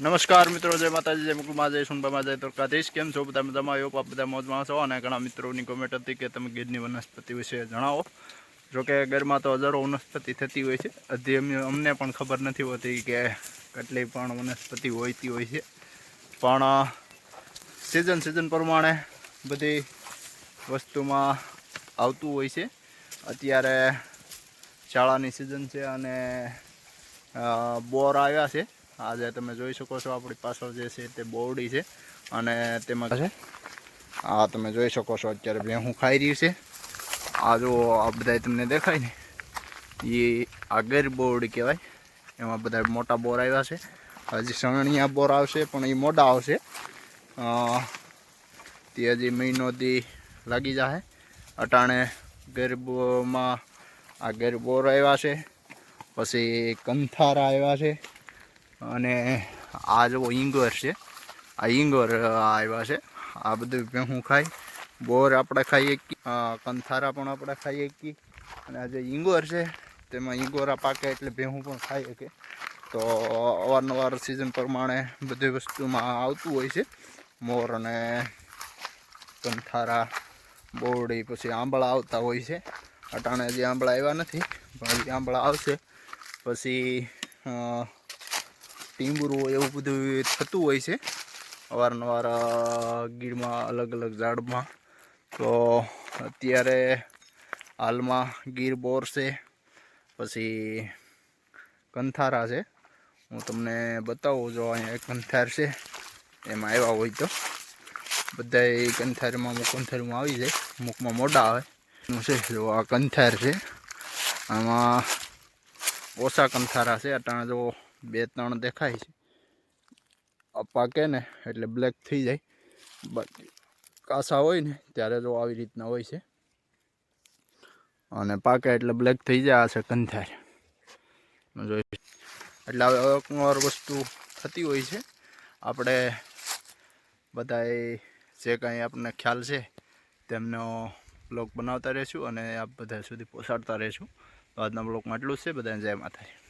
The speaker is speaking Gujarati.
નમસ્કાર મિત્રો, જય માતાજી, જય મુકુમાં જય સુનબામાં જય દ્વારકાધીશ. કેમ છો? બધા મજામાં? આવ્યો આપ બધા મોજમાં છો અને ઘણા મિત્રોની કોમેન્ટ હતી કે તમે ગીરની વનસ્પતિ વિશે જણાવો. જોકે ગીરમાં તો હજારો વનસ્પતિ થતી હોય છે. હજી અમને પણ ખબર નથી હોતી કે કેટલી પણ વનસ્પતિ હોતી હોય છે. પણ સિઝન સિઝન પ્રમાણે બધી વસ્તુમાં આવતું હોય છે. અત્યારે શાળાની સિઝન છે અને બોર આવ્યા છે. આજે તમે જોઈ શકો છો આપણી પાછળ જે છે તે બોરડી છે અને તેમાં છે? આ તમે જોઈ શકો છો અત્યારે ભેહું ખાઈ રહ્યું છે. આ જો આ બધા તમને દેખાય ને એ આગળ બોરડી કહેવાય. એમાં બધા મોટા બોર આવ્યા છે. હજી સણિયા બોર આવશે પણ એ મોટા આવશે. તે હજી મહિનોથી લાગી જશે અટાણે ગરબોમાં આ ગરબોર આવ્યા છે. પછી કંથારા આવ્યા છે. અને આ જો ઈંગોર છે. આ ઈંગોર આવ્યા છે. આ બધું ભેહું ખાય બોર આપણે ખાઈએ કી કંથારા પણ આપણે ખાઈએ કી. અને આ જે ઈંગોર છે, તેમાં ઈંગોરા પાકે એટલે ભેહું પણ ખાઈ શકે તો અવારનવાર સિઝન પ્રમાણે બધી વસ્તુમાં આવતું હોય છે. મોર અને કંથારા બોરડી પછી આંબળા આવતા હોય છે. અટાણે હજી આંબળા આવ્યા નથી, પણ હજી આંબળા આવશે. પછી ટીંબુરું એવું બધું થતું હોય છે. અવારનવાર ગીરમાં અલગ અલગ ઝાડમાં. તો અત્યારે હાલમાં ગીર બોર છે, પછી કંથારા છે. હું તમને બતાવું જો અહીંયા એક કંથાર છે, એમાં આવ્યા હોય તો. બધા કંથારમાં અમુક કંથારમાં આવી જાય, અમુકમાં મોટા આવે. એનું છે, જો આ કંથાર છે. આમાં ઓછા કંથારા છે, અટાણે જો બે ત્રણ દેખાય છે. પાકે ને, એટલે બ્લેક થઈ જાય. બાકી કાસા હોય ને, ત્યારે તો આવી રીતના હોય છે. અને પાકે એટલે બ્લેક થઈ જાય, આ છે કંથાર એટલે હવે અવારનવાર વસ્તુ થતી હોય છે. આપણે બધાએ જે કાંઈ આપણને ખ્યાલ છે, તેમનો બ્લોગ બનાવતા રહીશું અને આપ બધા સુધી પહોંચાડતા રહીશું. આજના બ્લોગમાં એટલું જ છે. બધાને જય માતાજી.